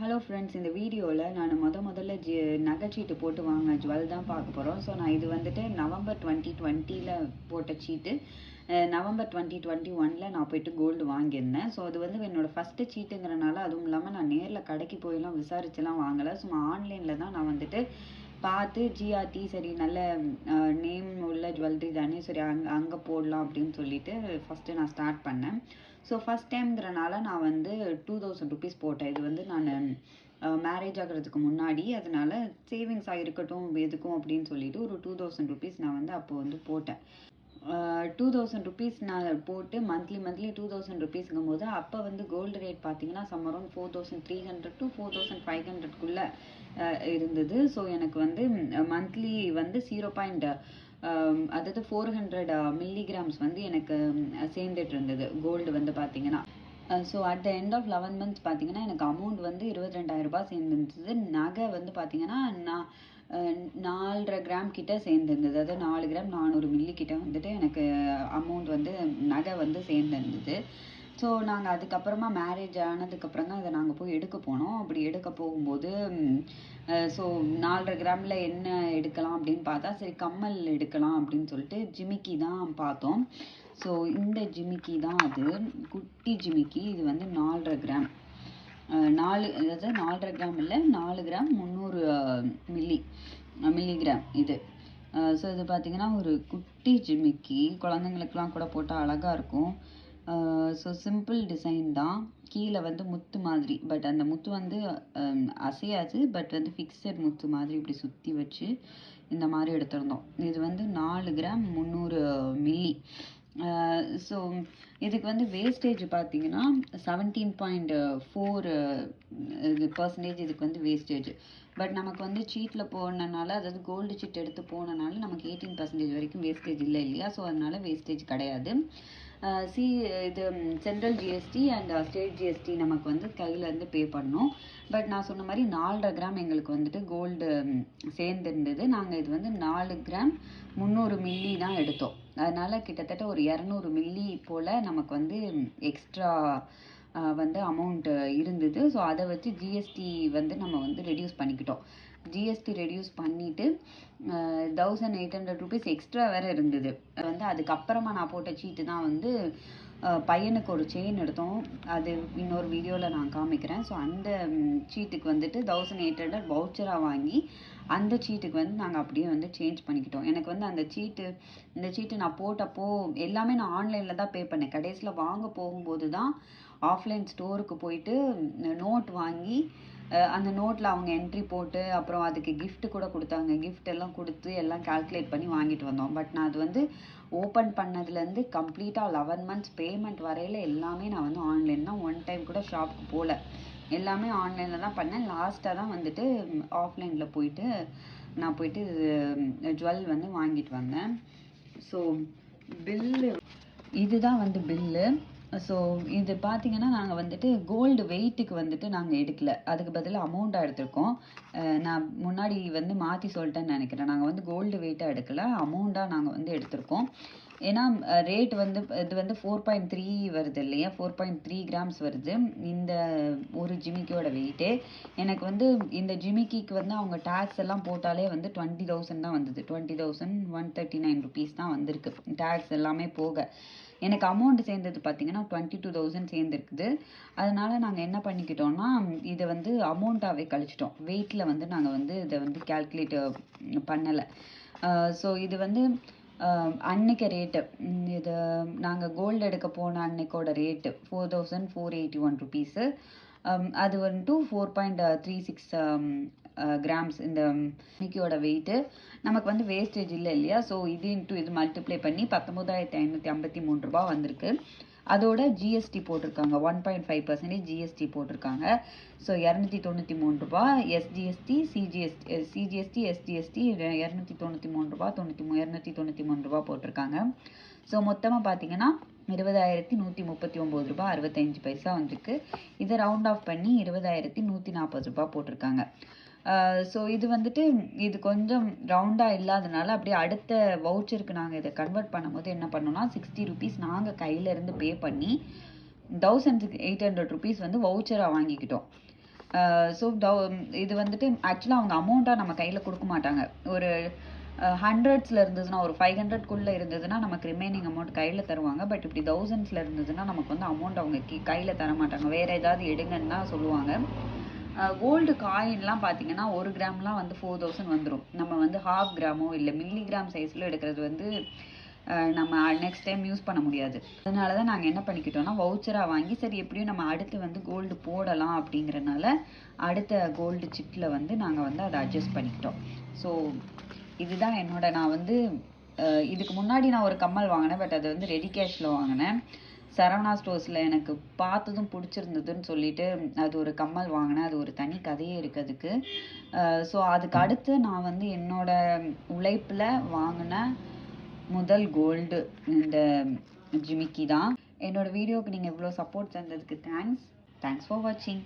Hello friends இந்த வீடியோவில் நான் முத முதல்ல ஜி நகைச்சீட்டு போட்டு வாங்க ஜுவல் தான் பார்க்க போகிறோம் ஸோ நான் இது வந்துட்டு நவம்பர் டுவெண்ட்டி டுவெண்ட்டியில் போட்ட சீட்டு. நவம்பர் டுவெண்ட்டி டுவெண்ட்டி ஒனில் நான் போயிட்டு கோல்டு வாங்கியிருந்தேன். ஸோ அது வந்து என்னோடய ஃபஸ்ட்டு சீட்டுங்கிறனால அதுவும் இல்லாமல் நான் நேரில் கடைக்கு போயெல்லாம் விசாரிச்செல்லாம் வாங்கலை. சும்மா ஆன்லைனில் தான் நான் வந்துட்டு பார்த்து ஜிஆர்டி சரி நல்ல நேம் உள்ள ஜுவல்லரி தானே சரி அங்கே அங்கே போடலாம் அப்படின்னு சொல்லிட்டு ஃபஸ்ட்டு நான் ஸ்டார்ட் பண்ணேன். ஸோ ஃபஸ்ட் டைம்ங்கிறனால நான் வந்து டூ தௌசண்ட் ருபீஸ் போட்டேன். இது வந்து நான் மேரேஜ் ஆகிறதுக்கு முன்னாடி. அதனால சேவிங்ஸ் இருக்கட்டும் எதுக்கும் அப்படின்னு சொல்லிட்டு ஒரு டூ தௌசண்ட் ருபீஸ் நான் வந்து அப்போ வந்து போட்டேன். டூ தௌசண்ட் ருபீஸ் நான் போட்டு மந்த்லி மந்த்லி டூ தௌசண்ட் ருபீஸ்ங்கும் போது அப்போ வந்து கோல்டு ரேட் பார்த்தீங்கன்னா some around four thousand three hundred to four thousand five ஹண்ட்ரட்குள்ளே இருந்தது. ஸோ எனக்கு வந்து மந்த்லி வந்து ஜீரோ பாயிண்ட் அதாவது ஃபோர் ஹண்ட்ரட் மில்லிகிராம்ஸ் வந்து எனக்கு சேர்ந்துட்டு இருந்தது கோல்டு வந்து பார்த்தீங்கன்னா so at the end of eleven months பார்த்தீங்கன்னா எனக்கு அமௌண்ட் வந்து இருபத்தி ரெண்டாயிரம் ரூபாய் சேர்ந்துருந்தது. நகை வந்து பார்த்தீங்கன்னா நான் நாலரை கிராம் கிட்ட சேர்ந்துருந்தது. அதாவது நாலு கிராம் நானூறு மில்லி கிட்ட வந்துட்டு எனக்கு அமௌண்ட் வந்து நகை வந்து சேர்ந்துருந்தது. ஸோ நாங்கள் அதுக்கப்புறமா மேரேஜ் ஆனதுக்கப்புறம் தான் இதை நாங்கள் போய் எடுக்க போனோம். அப்படி எடுக்க போகும்போது ஸோ நாலரை கிராமில் என்ன எடுக்கலாம் அப்படின்னு பார்த்தா சரி கம்மல் எடுக்கலாம் அப்படின்னு சொல்லிட்டு ஜிமிக்கி தான் பார்த்தோம். ஸோ இந்த ஜிமிக்கி தான் அது. குட்டி ஜிமிக்கி இது வந்து நாலரை கிராம். நாலு அதாவது நாலரை கிராம் இல்லை நாலு கிராம் முந்நூறு மில்லி மில்லிகிராம் இது. ஸோ இது பார்த்திங்கன்னா ஒரு குட்டி ஜிமிக்கி. குழந்தைங்களுக்குலாம் கூட போட்டால் அழகாக இருக்கும். ஸோ சிம்பிள் டிசைன் தான். கீழே வந்து முத்து மாதிரி. பட் அந்த முத்து வந்து அசையாது. பட் வந்து ஃபிக்ஸட் முத்து மாதிரி இப்படி சுற்றி வச்சு இந்த மாதிரி எடுத்திருந்தோம். இது வந்து நாலு கிராம் முந்நூறு மில்லி Uh, ஸோ இதுக்கு வந்து வேஸ்டேஜ் பார்த்தீங்கன்னா செவன்டீன் பாயிண்ட் ஃபோர் இது பர்சன்டேஜ் இதுக்கு வந்து வேஸ்டேஜ் பட் நமக்கு வந்து சீட்டில் போனனால அதாவது கோல்டு சீட் எடுத்து போனனால நமக்கு எயிட்டீன் பர்சன்டேஜ் வரைக்கும் வேஸ்டேஜ் இல்லை இல்லையா? ஸோ அதனால வேஸ்டேஜ் கிடையாது. Uh, சி இது central GST and state GST நமக்கு வந்து கையிலேருந்து பே பண்ணோம். பட் நான் சொன்ன மாதிரி நாலரை கிராம் எங்களுக்கு வந்துட்டு கோல்டு சேர்ந்துருந்தது. நாங்கள் இது வந்து நாலு கிராம் முந்நூறு மில்லி தான் எடுத்தோம். அதனால் கிட்டத்தட்ட ஒரு இரநூறு மில்லி போல் நமக்கு வந்து எக்ஸ்ட்ரா வந்து அமௌண்ட்டு இருந்தது. ஸோ அதை வச்சு ஜிஎஸ்டி வந்து நம்ம வந்து ரெடியூஸ் பண்ணிக்கிட்டோம். ஜிஎஸ்டி ரெடியூஸ் பண்ணிவிட்டு thousand eight hundred rupees extra வேறு இருந்தது. வந்து அதுக்கப்புறமா நான் போட்ட சீட்டு தான் வந்து பையனுக்கு ஒரு செயின் எடுத்தோம். அது இன்னொரு வீடியோவில் நான் காமிக்கிறேன். ஸோ அந்த சீட்டுக்கு வந்துட்டு தௌசண்ட் எயிட் ஹண்ட்ரட் வவுச்சராக வாங்கி அந்த சீட்டுக்கு வந்து நாங்கள் அப்படியே வந்து சேஞ்ச் பண்ணிக்கிட்டோம். எனக்கு வந்து அந்த சீட்டு இந்த சீட்டு நான் போட்டப்போ எல்லாமே நான் ஆன்லைனில் தான் பே பண்ணேன். கடைசியில் வாங்க போகும்போது தான் ஆஃப்லைன் ஸ்டோருக்கு போயிட்டு நோட் வாங்கி அந்த நோட்டில் அவங்க என்ட்ரி போட்டு அப்புறம் அதுக்கு கிஃப்ட் கூட கொடுத்தாங்க. கிஃப்ட் எல்லாம் கொடுத்து எல்லாம் கால்குலேட் பண்ணி வாங்கிட்டு வந்தோம். பட் நான் அது வந்து ஓப்பன் பண்ணதுலேருந்து கம்ப்ளீட்டாக லெவன் மந்த்ஸ் பேமெண்ட் வரையில் எல்லாமே நான் வந்து ஆன்லைன் தான். ஒன் டைம் கூட ஷாப்புக்கு போகல எல்லாமே ஆன்லைனில் தான் பண்ணேன். லாஸ்ட்டாக தான் வந்துட்டு ஆஃப்லைனில் போயிட்டு நான் போயிட்டு ஜுவல் வந்து வாங்கிட்டு வந்தேன். ஸோ பில்லு இதுதான் வந்து பில்லு ஸோ இது பார்த்தீங்கன்னா நாங்கள் வந்துட்டு கோல்டு வெயிட்டுக்கு வந்துட்டு நாங்கள் எடுக்கல. அதுக்கு பதிலாக அமௌண்ட்டாக எடுத்திருக்கோம். நான் முன்னாடி வந்து மாற்றி சொல்லிட்டேன்னு நினைக்கிறேன். நாங்கள் வந்து கோல்டு வெயிட்டாக எடுக்கல. அமௌண்ட்டாக நாங்கள் வந்து எடுத்திருக்கோம். ஏன்னா ரேட் வந்து இது வந்து ஃபோர் பாயிண்ட் த்ரீ வருது இல்லையா? ஃபோர் பாயிண்ட் த்ரீ கிராம்ஸ் வருது. இந்த ஒரு ஜிமிக்கியோட வெயிட்டே எனக்கு வந்து இந்த ஜிமிக்கிக்கு வந்து அவங்க டேக்ஸ் எல்லாம் போட்டாலே வந்து டுவெண்ட்டி தௌசண்ட் தான் வந்தது. Twenty thousand one thirty nine rupees தான் வந்திருக்கு. டேக்ஸ் எல்லாமே போக. எனக்கு அமௌண்ட் சேர்ந்தது பார்த்தீங்கன்னா டுவெண்ட்டி டூ தௌசண்ட் சேர்ந்துருக்குது. அதனால் நாங்கள் என்ன பண்ணிக்கிட்டோம்னா இதை வந்து அமௌண்ட்டாகவே கழிச்சிட்டோம். வெயிட்டில் வந்து நாங்கள் வந்து இதை வந்து கேல்குலேட் பண்ணலை. ஸோ இது வந்து அன்னைக்கு ரேட்டு இது நாங்கள் கோல்டு எடுக்க போன அன்னைக்கோட rate four thousand four eighty one rupees அது வந்துட்டு four point three six grams இந்த மிக்கியோட வெயிட்டு நமக்கு வந்து வேஸ்டேஜ் இல்லை இல்லையா? ஸோ இது இன்ட்டு இது மல்டிப்ளை பண்ணி பத்தொம்போதாயிரத்தி ஐநூற்றி ஐம்பத்தி மூணு ரூபா வந்திருக்கு. அதோட ஜிஎஸ்டி போட்டிருக்காங்க. One point five percentage GST போட்டிருக்காங்க. ஸோ இரநூத்தி தொண்ணூற்றி மூணு ரூபா எஸ்ஜிஎஸ்டி சிஜிஎஸ்டி சிஜிஎஸ்டி எஸ்டிஎஸ்டி இரநூத்தி தொண்ணூற்றி மூணு ரூபா தொண்ணூற்றி மூ இரநூத்தி தொண்ணூற்றி மூணு ரூபா போட்டிருக்காங்க. ஸோ மொத்தமாக பார்த்தீங்கன்னா இருபதாயிரத்தி நூற்றி முப்பத்தி ஒம்பது ரூபா அறுபத்தஞ்சு பைசா வந்திருக்கு. இதை ரவுண்ட் ஆஃப் பண்ணி இருபதாயிரத்தி நூற்றி நாற்பது ரூபா போட்டிருக்காங்க. ஸோ இது வந்துட்டு இது கொஞ்சம் ரவுண்டாக இல்லாதனால அப்படியே அடுத்த வவுச்சருக்கு நாங்கள் இதை கன்வெர்ட் பண்ணும்போது என்ன பண்ணோம்னா சிக்ஸ்டி ருபீஸ் நாங்கள் கையிலேருந்து பே பண்ணி தௌசண்ட் எயிட் ஹண்ட்ரட் ருபீஸ் வந்து வவுச்சராக வாங்கிக்கிட்டோம். ஸோ இது வந்துட்டு ஆக்சுவலாக அவங்க அமௌண்ட்டாக நம்ம கையில் கொடுக்க மாட்டாங்க. ஒரு ஹண்ட்ரட்ஸில் இருந்ததுன்னா ஒரு ஃபைவ் ஹண்ட்ரட்குள்ளே இருந்ததுன்னா நமக்கு ரிமைனிங் அமௌண்ட் கையில் தருவாங்க. பட் இப்படி தௌசண்ட்ஸில் இருந்ததுன்னா நமக்கு வந்து அமௌண்ட் அவங்க கி கையில் தர மாட்டாங்க வேறு ஏதாவது எடுங்கன்னு தான் சொல்லுவாங்க. கோல்டு காயின்லாம் பார்த்தீங்கன்னா ஒரு கிராம்லாம் வந்து ஃபோர் தௌசண்ட் வந்துடும் நம்ம வந்து ஹாஃப் கிராமோ இல்லை மில்லி கிராம் சைஸில் எடுக்கிறது வந்து நம்ம நெக்ஸ்ட் டைம் யூஸ் பண்ண முடியாது. அதனால தான் நாங்கள் என்ன பண்ணிக்கிட்டோம்னா வவுச்சராக வாங்கி சரி எப்படியும் நம்ம அடுத்து வந்து கோல்டு போடலாம் அப்படிங்கிறனால அடுத்த கோல்டு சிப்பில் வந்து நாங்கள் வந்து அதை அட்ஜஸ்ட் பண்ணிக்கிட்டோம். ஸோ இதுதான் என்னோட நான் வந்து இதுக்கு முன்னாடி நான் ஒரு கம்மல் வாங்கினேன் பட் அது வந்து ரெடி கேஷில் வாங்கினேன். சரவணா ஸ்டோர்ஸில் எனக்கு பார்த்ததும் பிடிச்சிருந்ததுன்னு சொல்லிட்டு அது ஒரு கம்மல் வாங்கினேன் அது ஒரு தனி கதையே இருக்குது அதுக்கு. ஸோ அதுக்கு அடுத்து நான் வந்து என்னோட உழைப்பில் வாங்கின முதல் கோல்டு இந்த ஜிமிக்கி தான் என்னோட வீடியோவுக்கு நீங்கள் இவ்வளோ சப்போர்ட் தந்ததுக்கு தேங்க்ஸ் தேங்க்ஸ் ஃபார் வாட்சிங்